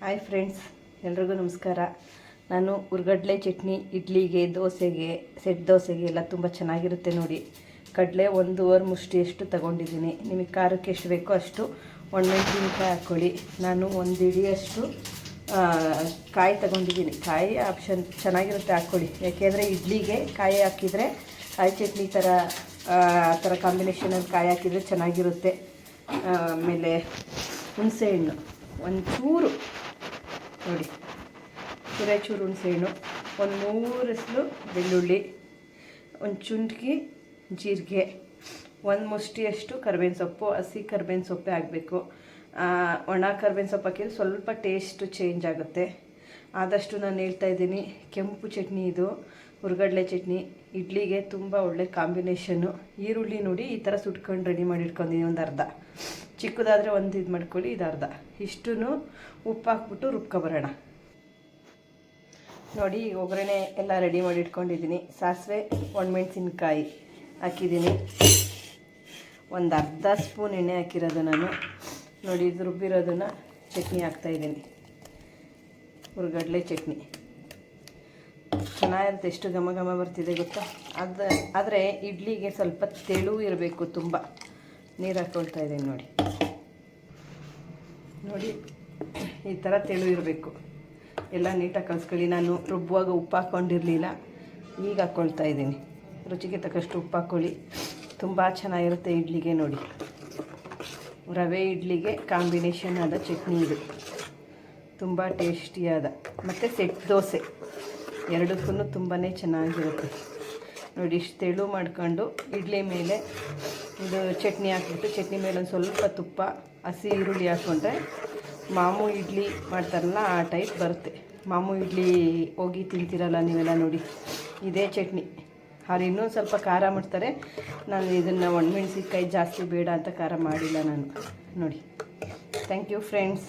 Hi friends ಎಲ್ರಿಗೂ ನಮಸ್ಕಾರ. ನಾನು ಉರ್ಗಡ್ಲೆ ಚಟ್ನಿ, ಇಡ್ಲಿಗೆ, ದೋಸೆಗೆ ಸೆಟ್ ದೋಸೆಗೆ ಎಲ್ಲ ತುಂಬ ಚೆನ್ನಾಗಿರುತ್ತೆ ನೋಡಿ. ಕಡಲೆ ಒಂದೂವರೆ ಮುಷ್ಟಿಯಷ್ಟು ತಗೊಂಡಿದ್ದೀನಿ. ನಿಮಗೆ ಖಾರಕ್ಕೆ ಎಷ್ಟು ಬೇಕೋ ಅಷ್ಟು ಒಣಮೆಣಸಿನ್ಕಾಯಿ ಹಾಕ್ಕೊಳ್ಳಿ. ನಾನು ಒಂದು ಇಡಿಯಷ್ಟು ಕಾಯಿ ತಗೊಂಡಿದ್ದೀನಿ. ಕಾಯಿ ಆಪ್ಷನ್ ಚೆನ್ನಾಗಿರುತ್ತೆ ಹಾಕ್ಕೊಳ್ಳಿ. ಯಾಕೆಂದರೆ ಇಡ್ಲಿಗೆ ಕಾಯಿ ಹಾಕಿದರೆ, ಕಾಯಿ ಚಟ್ನಿ ಥರ ಆ ಥರ ಕಾಂಬಿನೇಷನಲ್ಲಿ ಕಾಯಿ ಹಾಕಿದರೆ ಚೆನ್ನಾಗಿರುತ್ತೆ. ಆಮೇಲೆ ಹುಣಸೆಹಣ್ಣು ಒಂಚೂರು ನೋಡಿ. ರಾಯಚೂರು ಹುಣಸೆಹಣ್ಣು ಒಂದು ಮೂರು ಹಸಲು ಬೆಳ್ಳುಳ್ಳಿ, ಒಂದು ಚುಂಟ್ಗಿ ಜೀರಿಗೆ, ಒಂದು ಮುಷ್ಟಿಯಷ್ಟು ಕರ್ಬೇವಿನ ಸೊಪ್ಪು, ಹಸಿ ಕರ್ಬೇವಿನ ಸೊಪ್ಪೇ ಆಗಬೇಕು. ಒಣ ಕರ್ಬೇವಿನ ಸೊಪ್ಪು ಹಾಕಿದ್ರೆ ಸ್ವಲ್ಪ ಟೇಸ್ಟು ಚೇಂಜ್ ಆಗುತ್ತೆ. ಆದಷ್ಟು ನಾನು ಹೇಳ್ತಾ ಇದ್ದೀನಿ. ಕೆಂಪು ಚಟ್ನಿ ಇದು, ಹುರ್ಗಡ್ಲೆ ಚಟ್ನಿ. ಇಡ್ಲಿಗೆ ತುಂಬ ಒಳ್ಳೆ ಕಾಂಬಿನೇಷನ್ನು. ಈರುಳ್ಳಿ ನೋಡಿ ಈ ಥರ ಸುಟ್ಕೊಂಡು ರೆಡಿ ಮಾಡಿ ಇಟ್ಕೊಂಡಿನಿ ಒಂದು ಅರ್ಧ. ಚಿಕ್ಕದಾದರೆ ಒಂದು ಇದು ಮಾಡ್ಕೊಳ್ಳಿ, ಇದು ಅರ್ಧ. ಇಷ್ಟೂ ಉಪ್ಪು ಹಾಕ್ಬಿಟ್ಟು ರುಬ್ಕೊಬರೋಣ ನೋಡಿ ಒಗ್ಗರಣೆ ಎಲ್ಲ ರೆಡಿ ಮಾಡಿ ಇಟ್ಕೊಂಡಿದ್ದೀನಿ. ಸಾಸಿವೆ, ಒಣಮೆಣಸಿನ್ಕಾಯಿ ಹಾಕಿದ್ದೀನಿ. ಒಂದು ಅರ್ಧ ಸ್ಪೂನ್ ಎಣ್ಣೆ ಹಾಕಿರೋದು ನಾನು. ನೋಡಿ, ಇದು ರುಬ್ಬಿರೋದನ್ನು ಚಟ್ನಿ ಹಾಕ್ತಾಯಿದ್ದೀನಿ ಹುರ್ಗಡ್ಲೆ ಚಟ್ನಿ. ಚೆನ್ನಾಗಿರುತ್ತೆ, ಎಷ್ಟು ಘಮ ಘಮ ಬರ್ತಿದೆ ಗೊತ್ತಾ? ಅದು, ಆದರೆ ಇಡ್ಲಿಗೆ ಸ್ವಲ್ಪ ತೆಳು ಇರಬೇಕು ತುಂಬ. ನೀರು ಹಾಕ್ಕೊಳ್ತಾ ಇದ್ದೀನಿ ನೋಡಿ. ನೋಡಿ, ಈ ಥರ ತೆಳು ಇರಬೇಕು. ಎಲ್ಲ ನೀಟಾಗಿ ಕಳ್ಸ್ಕೊಳ್ಳಿ ನಾನು ರುಬ್ಬುವಾಗ ಉಪ್ಪು ಹಾಕ್ಕೊಂಡಿರಲಿಲ್ಲ ಈಗ ಹಾಕ್ಕೊಳ್ತಾ ಇದ್ದೀನಿ ರುಚಿಗೆ ತಕ್ಕಷ್ಟು ಉಪ್ಪು ಹಾಕ್ಕೊಳ್ಳಿ ತುಂಬ ಚೆನ್ನಾಗಿರುತ್ತೆ ಇಡ್ಲಿಗೆ ನೋಡಿ. ರವೆ ಇಡ್ಲಿಗೆ ಕಾಂಬಿನೇಷನ್ ಆದ ಚಟ್ನಿ ಇದು. ತುಂಬ ಟೇಸ್ಟಿಯಾದ, ಮತ್ತು ಸೆಟ್ ದೋಸೆ. ಎರಡಕ್ಕೂ ತುಂಬಾ ಚೆನ್ನಾಗಿರುತ್ತೆ. ನೋಡಿ, ಇಷ್ಟು ತೆಳು ಮಾಡ್ಕೊಂಡು ಇಡ್ಲಿ ಮೇಲೆ ಇದು ಚಟ್ನಿ ಹಾಕ್ಬಿಟ್ಟು, ಚಟ್ನಿ ಮೇಲೆ ಒಂದು ಸ್ವಲ್ಪ ತುಪ್ಪ, ಹಸಿ ಈರುಳ್ಳಿ ಹಾಕ್ಕೊಂಡ್ರೆ ಮಾಮೂ ಇಡ್ಲಿ ಮಾಡ್ತಾರಲ್ಲ, ಆ ಟೈಪ್ ಬರುತ್ತೆ. ಮಾಮೂ ಇಡ್ಲಿ ಹೋಗಿ ತಿಂತೀರಲ್ಲ ನೀವೆಲ್ಲ ನೋಡಿ. ಇದೇ ಚಟ್ನಿ. ಅವ್ರು ಇನ್ನೂ ಸ್ವಲ್ಪ ಖಾರ ಮಾಡ್ತಾರೆ. ನಾನು ಇದನ್ನು ಒಣಮೆಣ್ಸಿನ್ಕಾಯಿ ಜಾಸ್ತಿ ಬೇಡ ಅಂತ ಖಾರ ಮಾಡಿಲ್ಲ ನಾನು. ನೋಡಿ. Thank you friends